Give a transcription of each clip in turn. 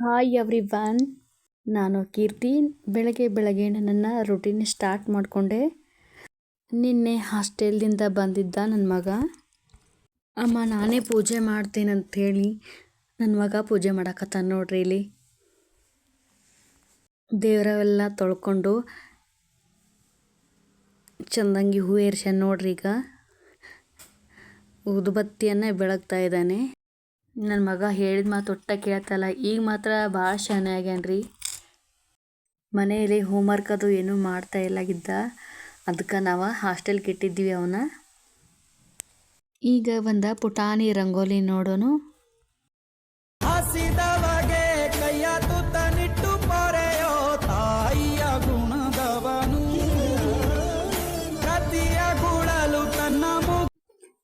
Hi every one ನಾನು ಕೀರ್ತಿ. ಬೆಳಗ್ಗೆ ಬೆಳಗ್ಗೆ ನನ್ನ ರುಟೀನ್ ಸ್ಟಾರ್ಟ್ ಮಾಡಿಕೊಂಡೆ. ನಿನ್ನೆ ಹಾಸ್ಟೆಲ್ದಿಂದ ಬಂದಿದ್ದ ನನ್ನ ಮಗ. ಅಮ್ಮ, ನಾನೇ ಪೂಜೆ ಮಾಡ್ತೀನಿ ಅಂಥೇಳಿ ನನ್ನ ಮಗ ಪೂಜೆ ಮಾಡಕತ್ತಾನ ನೋಡ್ರಿ ಇಲ್ಲಿ. ದೇವರವೆಲ್ಲ ತೊಳ್ಕೊಂಡು ಚಂದಂಗಿ ಹೂ ಏರ್ಸ್ಯಾನ ನೋಡ್ರಿ ಈಗ. ಊದುಬತ್ತಿಯನ್ನು ಬೆಳಗ್ತಾ ಇದ್ದಾನೆ. ನನ್ನ ಮಗ ಹೇಳಿದ ಮಾತು ಒಟ್ಟ ಕೇಳ್ತಲ್ಲ, ಈಗ ಮಾತ್ರ ಭಾಳ ಶಾನೆ ಆಗ್ಯಾನ್ರಿ ಮನೆಯಲ್ಲಿ ಹೋಮ್ವರ್ಕ್ ಅದು ಏನೂ ಮಾಡ್ತಾ ಇಲ್ಲಾಗಿದ್ದ ಅದಕ್ಕೆ ನಾವು ಹಾಸ್ಟೆಲ್ಗೆ ಇಟ್ಟಿದ್ವಿ ಅವನ. ಈಗ ಒಂದು ಪುಟಾಣಿ ರಂಗೋಲಿ ನೋಡೋನು.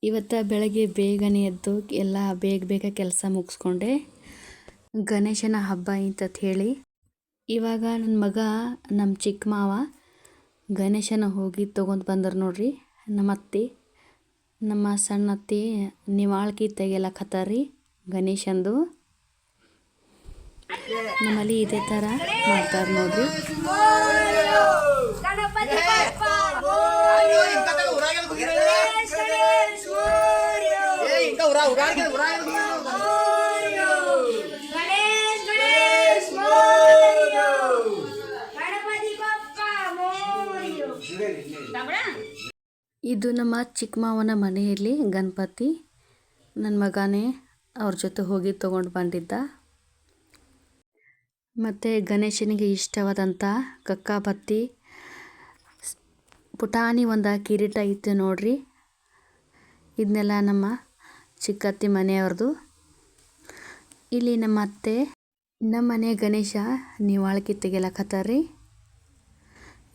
ಇವತ್ತು ಬೆಳಗ್ಗೆ ಬೇಗನೆ ಎದ್ದು ಎಲ್ಲ ಬೇಗ ಬೇಗ ಕೆಲಸ ಮುಗಿಸ್ಕೊಂಡೆ. ಗಣೇಶನ ಹಬ್ಬ ಅಂತ ಹೇಳಿ. ಇವಾಗ ನನ್ನ ಮಗ ನಮ್ಮ ಚಿಕ್ಕ ಮಾವ ಗಣೇಶನ ಹೋಗಿ ತೊಗೊಂಡು ಬಂದರು ನೋಡ್ರಿ. ನಮ್ಮ ಅತ್ತಿ, ನಮ್ಮ ಸಣ್ಣ ಅತ್ತಿ ನಿವಾಳ್ಕಿ ತೆಗಿಲಕತ್ತಾರ್ರಿ ಗಣೇಶಂದು. ನಮ್ಮಲ್ಲಿ ಇದೇ ಥರ ಮಾಡ್ತಾರೆ ನೋಡ್ರಿ. ಇದು ನಮ್ಮ ಚಿಕ್ಕಮ್ಮವನ ಮನೆಯಲ್ಲಿ ಗಣಪತಿ. ನನ್ನ ಮಗನೇ ಅವ್ರ ಜೊತೆ ಹೋಗಿ ತೊಗೊಂಡು ಬಂದಿದ್ದ. ಮತ್ತು ಗಣೇಶನಿಗೆ ಇಷ್ಟವಾದಂಥ ಕಕ್ಕಾಬತ್ತಿ ಪುಟಾಣಿ ಒಂದು ಕಿರೀಟ ಇತ್ತು ನೋಡ್ರಿ. ಇದನ್ನೆಲ್ಲ ನಮ್ಮ ಚಿಕ್ಕತ್ತಿ ಮನೆಯವ್ರದ್ದು ಇಲ್ಲಿ ನಮ್ಮ ಅತ್ತೆ, ನಮ್ಮ ಮನೆ ಗಣೇಶ ನಿವಾಳ್ಕಿ ತೆಗಿಲಕತ್ತಾರ್ರಿ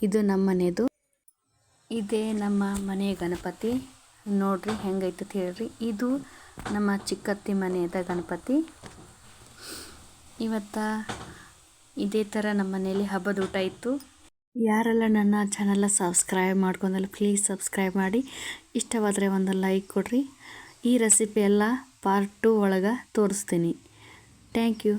ಇದು ನಮ್ಮ ಮನೆಯದು ಇದೇ ನಮ್ಮ ಮನೆ ಗಣಪತಿ. ನೋಡ್ರಿ ಹೆಂಗೈತೆ ಹೇಳ್ರಿ. ಇದು ನಮ್ಮ ಚಿಕ್ಕತ್ತಿ ಮನೆಯದ ಗಣಪತಿ. ಇವತ್ತ ಇದೇ ಥರ ನಮ್ಮ ಮನೆಯಲ್ಲಿ ಹಬ್ಬದ ಊಟ ಇತ್ತು. ಯಾರೆಲ್ಲ ನನ್ನ ಚಾನಲ್ನ ಸಬ್ಸ್ಕ್ರೈಬ್ ಮಾಡ್ಕೊಂಡಲ್ಲ ಪ್ಲೀಸ್ ಸಬ್ಸ್ಕ್ರೈಬ್ ಮಾಡಿ. ಇಷ್ಟವಾದರೆ ಒಂದು ಲೈಕ್ ಕೊಡಿರಿ. ಈ ರೆಸಿಪಿ ಎಲ್ಲ ಪಾರ್ಟ್ ಟು ಒಳಗೆ ತೋರಿಸ್ತೀನಿ. Thank you